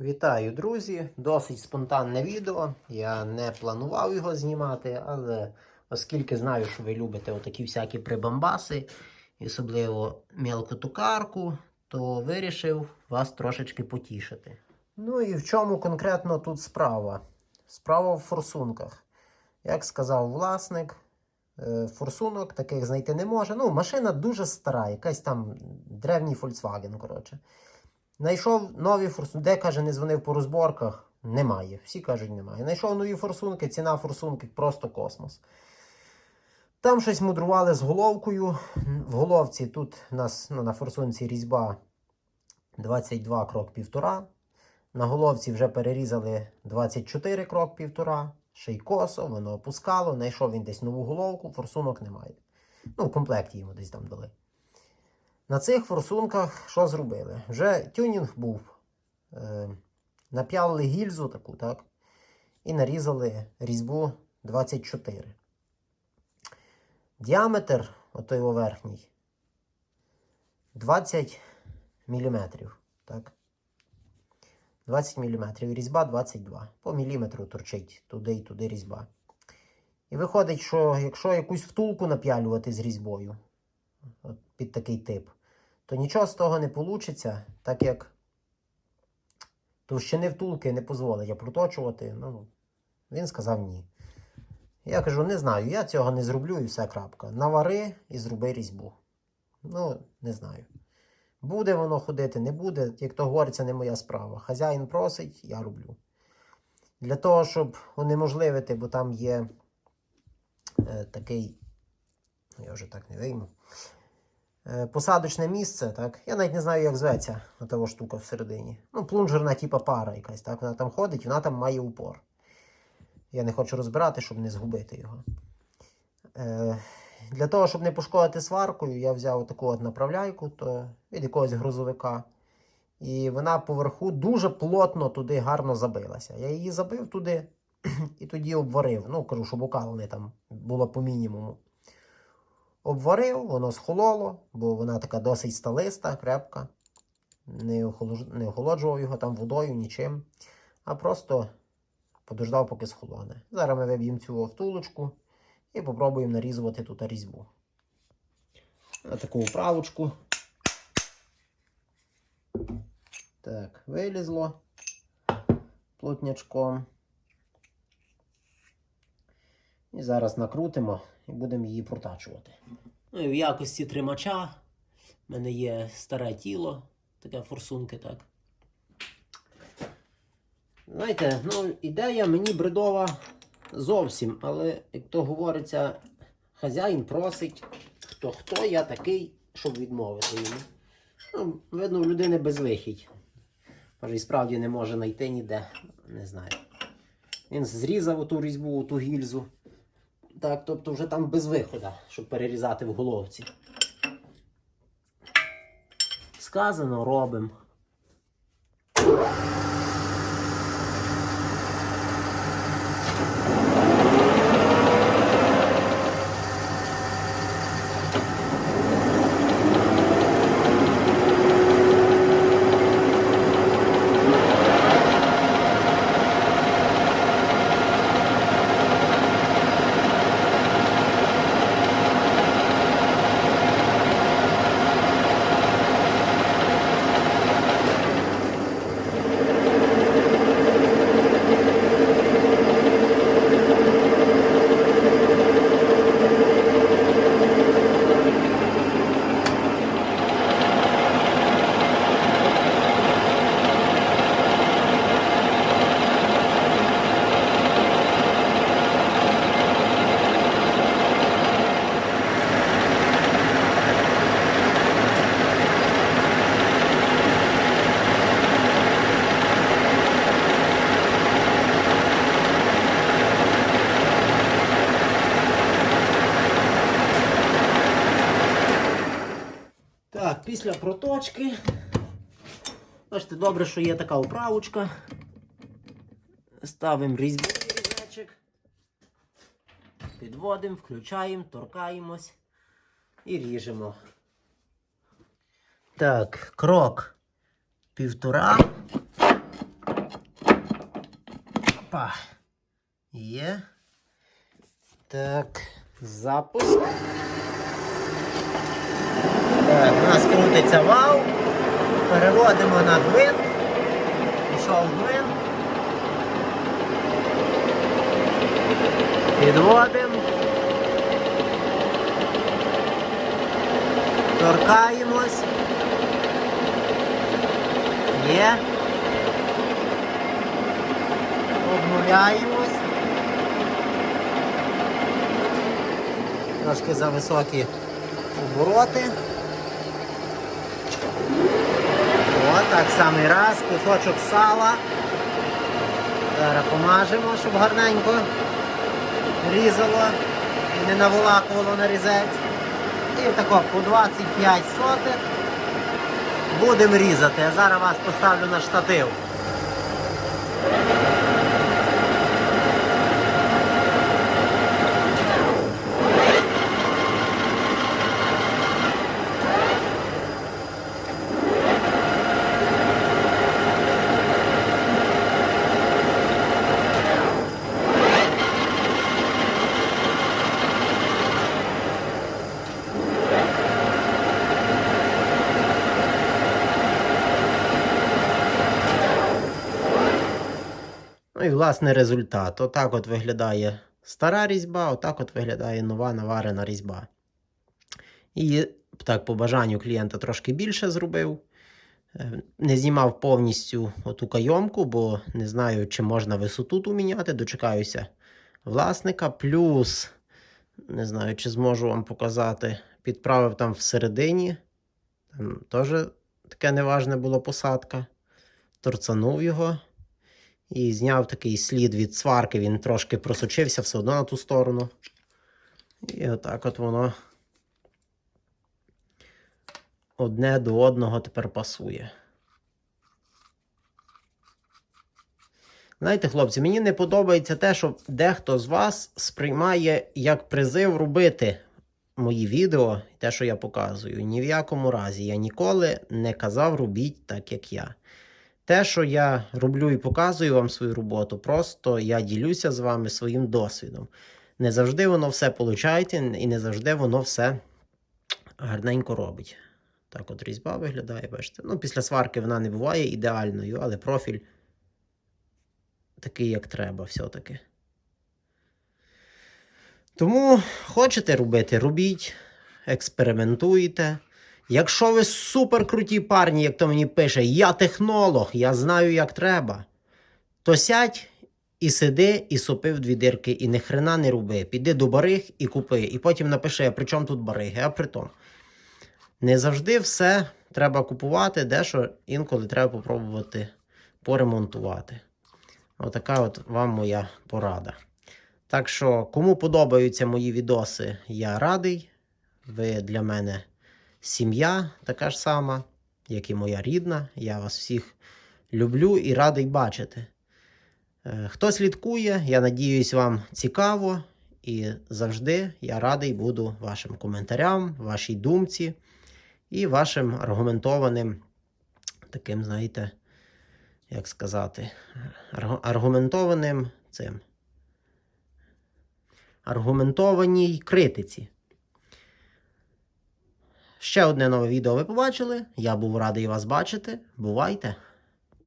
Вітаю, друзі! Досить спонтанне відео. Я не планував його знімати, але оскільки знаю, що ви любите отакі всякі прибамбаси, і особливо мелку тукарку, то вирішив вас трошечки потішити. Ну і в чому конкретно тут справа? Справа в форсунках. Як сказав власник, е, форсунок таких знайти не може. Ну, машина дуже стара, якась там древній Volkswagen, коротше. Знайшов нові форсунки. Де каже, не дзвонив по розборках. Немає. Всі кажуть, немає. Знайшов нові форсунки, ціна форсунки просто космос. Там щось мудрували з головкою. В головці тут у нас ну, на форсунці різьба 22 крок півтора. На головці вже перерізали 24 крок півтора. Ще й косо, воно опускало. Знайшов він десь нову головку, форсунок немає. Ну, в комплекті йому десь там дали. На цих форсунках що зробили? Вже тюнінг був. Е, нап'ялили гільзу таку, так? І нарізали різьбу 24. Діаметр отой верхній 20 мм. Так? 20 мм. Різьба 22. По міліметру торчить туди і туди різьба. І виходить, що якщо якусь втулку нап'ялювати з різьбою, під такий тип, то нічого з того не вийде, так як товщини втулки не дозволить проточувати. Ну, він сказав ні. Я кажу, не знаю, я цього не зроблю і все крапка. Навари і зроби різьбу. Ну, не знаю. Буде воно ходити, не буде, як то говориться, не моя справа. Хазяїн просить, я роблю. Для того, щоб унеможливити, бо там є е, такий, я вже так не вийму. Е, посадочне місце, так? Я навіть не знаю, як зветься ота штука всередині. Ну, плунжерна, типа пара якась, так? Вона там ходить, вона там має упор. Я не хочу розбирати, щоб не згубити його. Е, для того, щоб не пошкодити сваркою, я взяв таку от направляйку то від якогось грузовика. І вона поверху дуже плотно туди гарно забилася. Я її забив туди і тоді обварив. Ну, кажу, щоб окалене там було по мінімуму. Обварив, воно схололо, бо вона така досить сталиста, крепка. Не, охолоджував його там водою, нічим. А просто подождав, поки схолоне. Зараз ми виб'ємо цю втулочку і попробуємо нарізувати тут різьбу. На таку вправочку. Так, вилізло плотнячком. І зараз накрутимо і будемо її протачувати. Ну і в якості тримача в мене є старе тіло, таке форсунки, так. Знаєте, ну, ідея мені бредова зовсім, але, як то говориться, хазяїн просить, хто хто я такий, щоб відмовити йому. Ну, видно, у людини безвихідь. Може, і справді не може знайти ніде, не знаю. Він зрізав оту різьбу, оту гільзу. Так, тобто вже там без виходу, щоб перерізати в головці. Сказано, робимо. Після проточки, бачите, добре, що є така управочка. Ставимо різьбу різячик, підводимо, включаємо, торкаємось і ріжемо. Так, крок півтора. Опа. Є. Так, запуск. Так, у нас крутиться вал. Переводимо на гвинт. Пішов гвинт. Підводимо. Торкаємось. Є. Обнуляємось. Трошки за високі обороти. О, так самий раз, кусочок сала. Зараз помажемо, щоб гарненько різало і не наволакувало на різець. І тако по 25 сотих будемо різати. Я зараз вас поставлю на штатив. Ну і власне результат. Отак от виглядає стара різьба, отак от виглядає нова наварена різьба. І так, по бажанню клієнта трошки більше зробив. Е, Не знімав повністю оту кайомку, бо не знаю, чи можна висоту ту міняти. Дочекаюся власника. Плюс, не знаю, чи зможу вам показати, підправив там всередині. Там теж таке неважне було посадка. Торцанув його. І зняв такий слід від сварки, він трошки просочився все одно на ту сторону. І отак от воно одне до одного тепер пасує. Знаєте, хлопці, мені не подобається те, що дехто з вас сприймає як призив робити мої відео, те, що я показую. Ні в якому разі. Я ніколи не казав робіть так, як я. Те, що я роблю і показую вам свою роботу, просто я ділюся з вами своїм досвідом. Не завжди воно все виходить, і не завжди воно все гарненько робить. Так от різьба виглядає, бачите. Ну, після сварки вона не буває ідеальною, але профіль такий, як треба, все-таки. Тому хочете робити, робіть, експериментуйте. Якщо ви супер круті парні, як то мені пише, я технолог, я знаю, як треба, то сядь і сиди, і сопи в дві дирки, і ні хрена не роби. Піди до бариг і купи. І потім напиши, а при чому тут бариги, а при тому. Не завжди все треба купувати, дещо інколи треба попробувати поремонтувати. Отака от вам моя порада. Так що, кому подобаються мої відоси, я радий. Ви для мене сім'я така ж сама, як і моя рідна. Я вас всіх люблю і радий бачити. Е, Хто слідкує, я надіюсь, вам цікаво. І завжди я радий буду вашим коментарям, вашій думці і вашим аргументованим таким, знаєте, як сказати, аргументованим цим. Аргументованій критиці. Ще одне нове відео ви побачили. Я був радий вас бачити. Бувайте!